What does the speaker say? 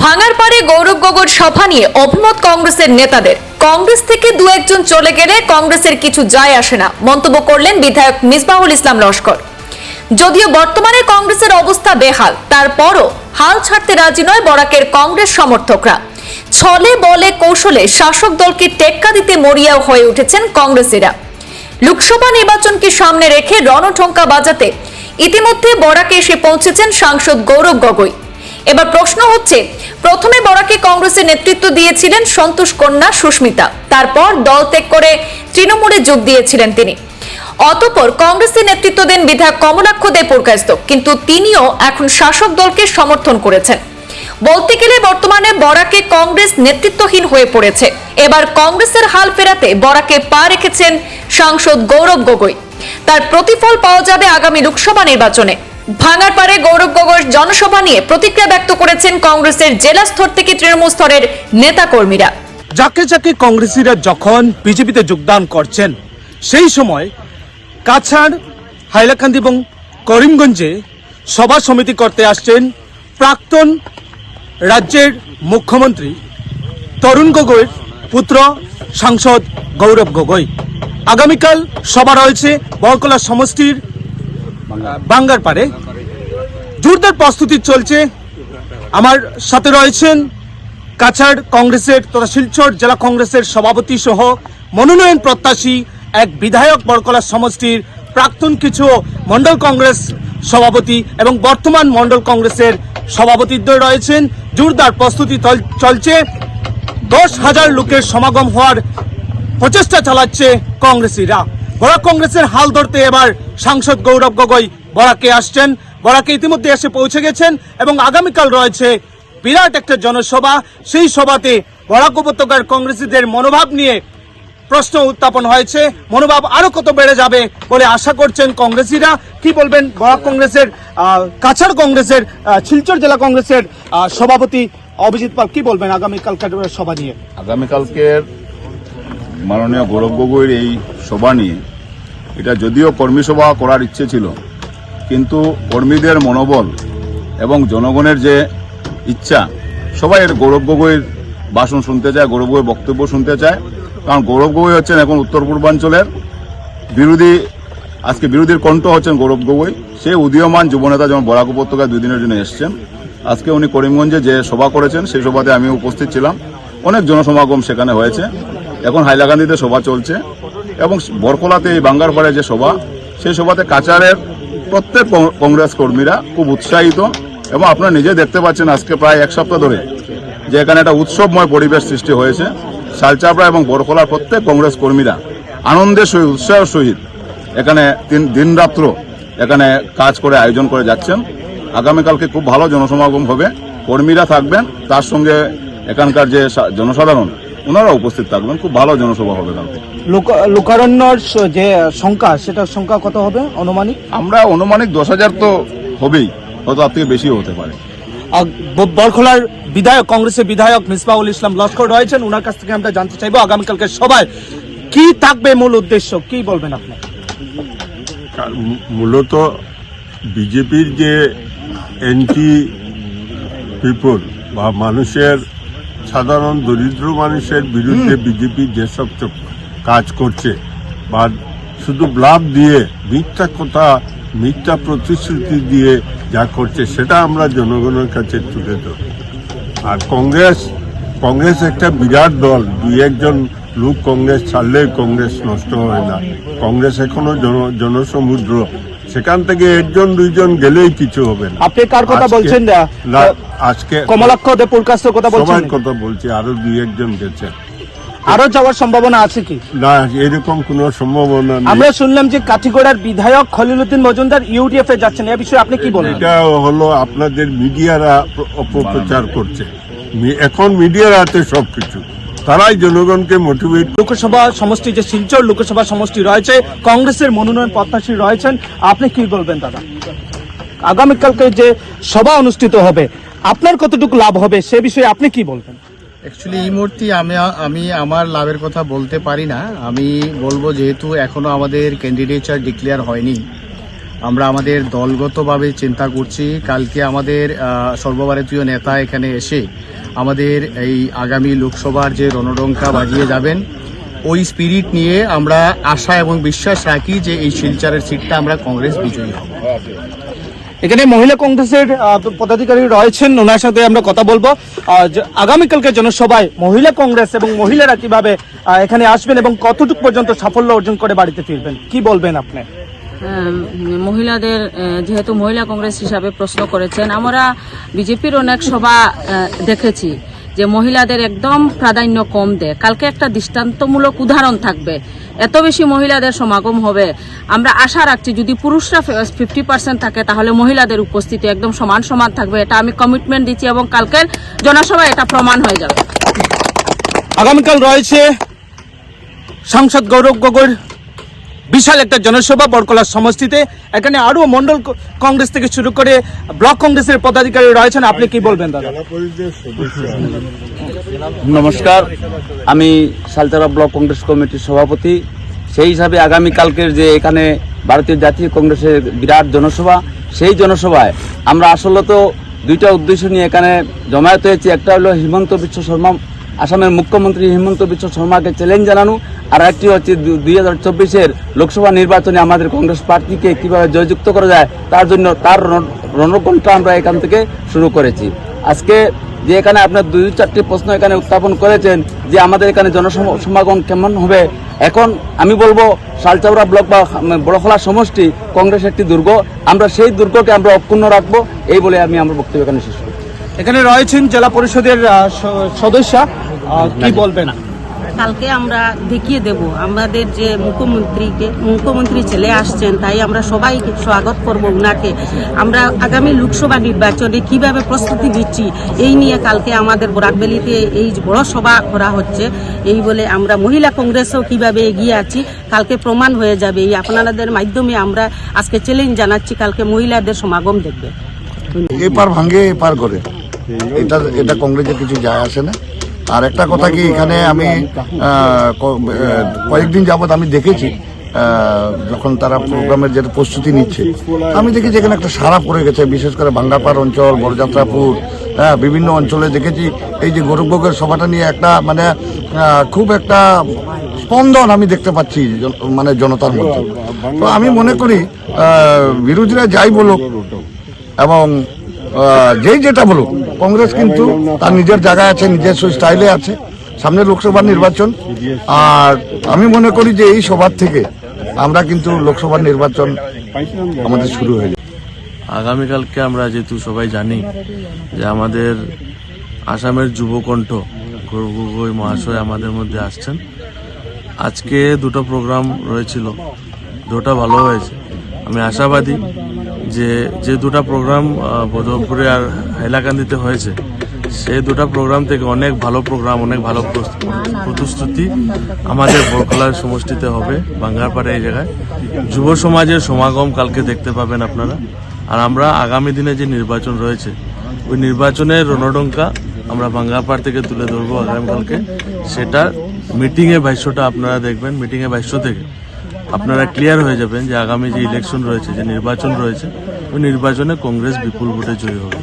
ভাঙার পারে গৌরব গগৈর সভা নিয়ে অভিমত কংগ্রেসের নেতাদের। কংগ্রেস থেকে দু একজন চলে গেলে কংগ্রেসের কিছু যায় আসে না। মন্তব্য করলেন বিধায়ক মিসবাহুল ইসলাম লস্কর। যদিও বর্তমানে কংগ্রেসের অবস্থা বেহাল, তারপরও হাল ছাড়তে রাজি নয় বরাকের কংগ্রেস সমর্থকরা। ছলে বলে কৌশলে শাসক দলকে টেক্কা দিতে মরিয়াও হয়ে উঠেছেন কংগ্রেসীরা। লোকসভা নির্বাচনকে সামনে রেখে রণঠঙ্কা বাজাতে ইতিমধ্যে বরাকে এসে পৌঁছেছেন সাংসদ গৌরব গগৈ। এবার প্রশ্ন হচ্ছে, প্রথমে বরাকে কংগ্রেসের নেতৃত্ব দিয়েছিলেন সন্তোষ কন্যা সুস্মিতা, তারপর দল ত্যাগ করে তৃণমূলে যোগ দিয়েছিলেন তিনি। অতপর কংগ্রেসের নেতৃত্ব দেন বিধায়ক কমলাক্ষ দে পুরকায়স্ত কিন্তু তিনিও এখন শাসক দলকে সমর্থন করেছেন। বলতে গেলে বর্তমানে বরাকে কংগ্রেস নেতৃত্বহীন হয়ে পড়েছে। এবার কংগ্রেসের হাল ফেরাতে বরাকে পা রেখেছেন সাংসদ গৌরব গগৈ। তার প্রতিফল পাওয়া যাবে আগামী লোকসভা নির্বাচনে। ভাঙার পারে গৌরব গগৈর জনসভা নিয়ে প্রতিক্রিয়া ব্যক্ত করেছেন কংগ্রেসের জেলা স্তর থেকে তৃণমূল স্তরের নেতাকর্মীরা। যাকে যাকে কংগ্রেসীরা যখন বিজেপিতে যোগদান করছেন, সেই সময় কাছাড়, হাইলাকান্দি এবং করিমগঞ্জে সভা সমিতি করতে আসছেন প্রাক্তন রাজ্যের মুখ্যমন্ত্রী তরুণ গগৈর পুত্র সাংসদ গৌরব গগৈ। আগামীকাল সভা রয়েছে বরকলা সমষ্টির বাঙ্গার পারে। জোরদার প্রস্তুতি চলছে। আমার সাথে রয়েছেন কাছাড় কংগ্রেসের তথা শিলচর জেলা কংগ্রেসের সভাপতি সহ মনোনয়ন প্রত্যাশী এক বিধায়ক বরকলা সমষ্টির প্রাক্তন কিছু মন্ডল কংগ্রেস সভাপতি এবং বর্তমান মন্ডল কংগ্রেসের সভাপতিদ্বয় রয়েছেন। জোরদার প্রস্তুতি চল- চলছে। দশ হাজার লোকের সমাগম হওয়ার প্রচেষ্টা চালাচ্ছে কংগ্রেসীরা। বরাক কংগ্রেসের হাল ধরতে এবার সাংসদ গৌরব গগৈ বরাকে আসছেন। বরাকে ইতিমধ্যে এসে পৌঁছে গেছেন এবং আগামীকাল রয়েছে বিরাট একটা জনসভা। সেই সভাতে বরাক উপত্যকার কংগ্রেসীদের মনোভাব নিয়ে প্রশ্ন উত্থাপন হয়েছে। মনোভাব আরও কত বেড়ে যাবে বলে আশা করছেন কংগ্রেসীরা? কি বলবেন বরাক কংগ্রেসের কাছাড় কংগ্রেসের শিলচর জেলা কংগ্রেসের সভাপতি অভিজিৎ পাল কি বলবেন আগামীকালকার সভা নিয়ে? আগামীকালকের মাননীয় গৌরব গগৈর এই সভা নিয়ে এটা যদিও কর্মী সভা করার ইচ্ছে ছিল, কিন্তু কর্মীদের মনোবল এবং জনগণের যে ইচ্ছা, সবাই এর গৌরব গগৈর ভাষণ শুনতে চায়, গৌরব গগৈর বক্তব্য শুনতে চায়। কারণ গৌরব গগৈ হচ্ছেন এখন উত্তর পূর্বাঞ্চলের বিরোধী, আজকে বিরোধীর কণ্ঠ হচ্ছেন গৌরব গগৈ। সেই উদীয়মান যুবনেতা যেমন বরাক উপত্যকায় দুই দিনের জন্য এসছেন। আজকে উনি করিমগঞ্জে যে সভা করেছেন, সেই সভাতে আমি উপস্থিত ছিলাম। অনেক জনসমাগম সেখানে হয়েছে। এখন হাইলাকান্দিতে সভা চলছে। এবং বরকলাতে এই বাঙ্গারপাড়ে যে সভা, সেই সভাতে কাচারের প্রত্যেক কংগ্রেস কর্মীরা খুব উৎসাহিত এবং আপনারা নিজে দেখতে পাচ্ছেন আজকে প্রায় এক সপ্তাহ ধরে যে এখানে একটা উৎসবময় পরিবেশ সৃষ্টি হয়েছে। শালচাপড়া এবং বরকলার প্রত্যেক কংগ্রেস কর্মীরা আনন্দের সহিত, উৎসাহের সহিত এখানে তিন, দিনরাত্র এখানে কাজ করে আয়োজন করে যাচ্ছেন। আগামীকালকে খুব ভালো জনসমাগম হবে। কর্মীরা থাকবেন। তার সঙ্গে এখানকার যে জনসাধারণ ওনারা উপস্থিত থাকবেন খুব ভালো জনসভা হবে কালকে। লোক- লোকারণ্যর যে সংখ্যা সেটার সংখ্যা কত হবে অনুমানিক আমরা অনুমানিক দশ হাজার তো হবেই হয়তো তার থেকে বেশিও হতে পারে। বরখলার বিধায়ক কংগ্রেসের বিধায়ক মিসবাউল ইসলাম লস্কর রয়েছেন ওনার কাছ থেকে আমরা জানতে চাইব আগামীকালকে সবাই কি থাকবে মূল উদ্দেশ্য কি বলবেন আপনি? মূলত বিজেপির যে এন্টি পিপল বা মানুষের সাধারণ দরিদ্র মানুষের বিরুদ্ধে বিজেপি যেসব কাজ করছে বা শুধু ব্লাভ দিয়ে মিথ্যা কথা মিথ্যা প্রতিশ্রুতি দিয়ে যা করছে সেটা আমরা জনগণের কাছে তুলে ধরি। আর কংগ্রেস কংগ্রেস একটা বিরাট দল। দুই একজন লোক কংগ্রেস ছাড়লেই কংগ্রেস নষ্ট হয় না। কংগ্রেস এখনও জন জনসমুদ্র। সেখান থেকে একজন দুইজন গেলেই কিছু হবে না। আপনি কার কথা বলছেন আজকে কমলাক্ষ দেপুর কাছ কথা বলছেন কথা বলছি আরও দুই একজন গেছে। আরও যাওয়ার সম্ভাবনা আছে কি? না এরকম কোনো সম্ভাবনা নেই। আমরা শুনলাম যে কাঠিগড়ার বিধায়ক খলিলুদ্দিন মজুমদার ইউডিএফ এ যাচ্ছেন এ বিষয়ে আপনি কি বলেন? এটা হলো আপনাদের মিডিয়ারা প্র- অপপ্রচার করছে। এখন মিডিয়ার হাতে সবকিছু। তারাই জনগণকে মোটিভেট লোকসভা সমষ্টি যে শিলচর লোকসভা সমষ্টি রয়েছে কংগ্রেসের মনোনয়ন প্রত্যাশী রয়েছেন। আপনি কি বলবেন দাদা? আগামীকালকে যে সভা অনুষ্ঠিত হবে আপনার কতটুকু লাভ হবে সে বিষয়ে আপনি কি বলবেন? অ্যাকচুয়ালি এই মুহূর্তে আমি আমি আমার লাভের কথা বলতে পারি না। আমি বলব যেহেতু এখনও আমাদের ক্যান্ডিডেচার ডিক্লেয়ার হয়নি। আমরা আমাদের দলগতভাবে চিন্তা করছি। কালকে আমাদের সর্বভারতীয় নেতা এখানে এসে আমাদের এই আগামী লোকসভার যে রণডঙ্কা বাজিয়ে যাবেন, ওই স্পিরিট নিয়ে আমরা আশা এবং বিশ্বাস রাখি যে এই শিলচরের সিটটা আমরা কংগ্রেস বিজয়ী হব। এখানে মহিলা কংগ্রেসের পদাধিকারী রয়েছেন। ওনার সাথে আমরা কথা বলব। আগামীকালকে জনসভায় মহিলা কংগ্রেস এবং মহিলারা কীভাবে এখানে আসবেন এবং কতটুকু পর্যন্ত সাফল্য অর্জন করে বাড়িতে ফিরবেন, কি বলবেন আপনি? মহিলাদের যেহেতু মহিলা কংগ্রেস হিসাবে প্রশ্ন করেছেন, আমরা বিজেপির অনেক সভা দেখেছি যে মহিলাদের একদম প্রাধান্য কম দেয়। কালকে একটা দৃষ্টান্তমূলক উদাহরণ থাকবে। এত বেশি মহিলাদের সমাগম হবে। আমরা আশা রাখছি যদি পুরুষরা ফিফটি পার্সেন্ট থাকে, তাহলে মহিলাদের উপস্থিতি একদম সমান সমান থাকবে। এটা আমি কমিটমেন্ট দিচ্ছি এবং কালকের জনসভায় এটা প্রমাণ হয়ে যাবে। আগামীকাল রয়েছে সাংসদ গৌরব গগৈর বিশাল একটা জনসভা বরকলা সমষ্টিতে। এখানে আরও মন্ডল কংগ্রেস থেকে শুরু করে ব্লক কংগ্রেসের পদাধিকারী রয়েছেন। আপনি কি বলবেন, দাদা? নমস্কার। আমি সালতারা ব্লক কংগ্রেস কমিটির সভাপতি। সেই হিসাবে আগামী কালকের যে এখানে ভারতীয় জাতীয় কংগ্রেসের বিরাট জনসভা, সেই জনসভায় আমরা আসলে তো দুইটা উদ্দেশ্য নিয়ে এখানে জমায়েত হয়েছি। একটা হলো হিমন্ত বিশ্ব শর্মা, আসামের মুখ্যমন্ত্রী হিমন্ত বিশ্ব শর্মাকে চ্যালেঞ্জ জানানো আর একটি হচ্ছে দুই হাজার চব্বিশের লোকসভা নির্বাচনে আমাদের কংগ্রেস প্রার্থীকে কীভাবে জয়যুক্ত করা যায় তার জন্য তার রণ- রণকণ্ঠ আমরা এখান থেকে শুরু করেছি। আজকে যে এখানে আপনার দুই চারটি প্রশ্ন এখানে উত্থাপন করেছেন যে আমাদের এখানে জনসমাগম কেমন হবে এখন আমি বলব শালচাউড়া ব্লক বা বড়খলা সমষ্টি কংগ্রেস একটি দুর্গ আমরা সেই দুর্গকে আমরা অক্ষুণ্ণ রাখব এই বলে আমি আমার বক্তব্য এখানে শেষ করি এখানে রয়েছেন জেলা পরিষদের সদস্য কি বলবেন? কালকে আমরা দেখিয়ে দেব। আমাদের যে মুখ্যমন্ত্রীকে, মুখ্যমন্ত্রী ছেলে আসছেন, তাই আমরা সবাই স্বাগত করব উনাকে। আমরা আগামী লোকসভা নির্বাচনে কীভাবে প্রস্তুতি দিচ্ছি এই নিয়ে কালকে আমাদের বরাকবেলিতে এই বড় সভা করা হচ্ছে। এই বলে আমরা মহিলা কংগ্রেসও কীভাবে এগিয়ে আছি, কালকে প্রমাণ হয়ে যাবে। এই আপনাদের মাধ্যমে আমরা আজকে চ্যালেঞ্জ জানাচ্ছি, কালকে মহিলাদের সমাগম দেখবে। এপার ভাঙে, এপার করে। এটা এটা কংগ্রেসের কিছু যায় আসে না। আর একটা কথা কি, এখানে আমি কয়েকদিন যাবত আমি দেখেছি যখন তারা প্রোগ্রামের যে প্রস্তুতি নিচ্ছে। আমি দেখেছি এখানে একটা সারা পড়ে গেছে, বিশেষ করে বাঙ্গাপাড় অঞ্চল বরযাত্রাপুর হ্যাঁ বিভিন্ন অঞ্চলে দেখেছি। এই যে গৌরবগের সভাটা নিয়ে একটা মানে খুব একটা স্পন্দন আমি দেখতে পাচ্ছি মানে জনতার মধ্যে। তো আমি মনে করি বিরোধীরা যাই বলুক এবং যেই যেটা বলুক কংগ্রেস কিন্তু তার নিজের জায়গায় আছে, নিজের স্টাইলে আছে, সামনে লোকসভা নির্বাচন। আর আমি মনে করি যে এই সভার থেকে আমরা কিন্তু লোকসভা নির্বাচন আমাদের শুরু হয়ে যাবে। আগামীকালকে আমরা যেহেতু সবাই জানি যে আমাদের আসামের যুবকণ্ঠ গৌরব গগৈ মহাশয় আমাদের মধ্যে আসছেন। আজকে দুটো প্রোগ্রাম রয়েছিল, দুটো ভালো হয়েছে। আমি আশাবাদী যে যে দুটো প্রোগ্রাম বদরপুরে আর হাইলাকান্দিতে হয়েছে, সেই দুটো প্রোগ্রাম থেকে অনেক ভালো প্রোগ্রাম অনেক ভালো প্রতিশ্রুতি আমাদের বরকলার সমষ্টিতে হবে, বাঙ্গারপাড়ে এই জায়গায়। যুব সমাজের সমাগম কালকে দেখতে পাবেন আপনারা। আর আমরা আগামী দিনে যে নির্বাচন রয়েছে, ওই নির্বাচনের রণডঙ্কা আমরা বাঙ্গারপাড় থেকে তুলে ধরবো আগামীকালকে। সেটা মিটিংয়ে ভাষ্যটা আপনারা দেখবেন মিটিংয়ে ভাষ্য থেকে। আপনারা ক্লিয়ার হয়ে যাবেন যে আগামী যে ইলেকশন রয়েছে, যে নির্বাচন রয়েছে, ওই নির্বাচনে কংগ্রেস বিপুল ভোটে জয়ী হবে।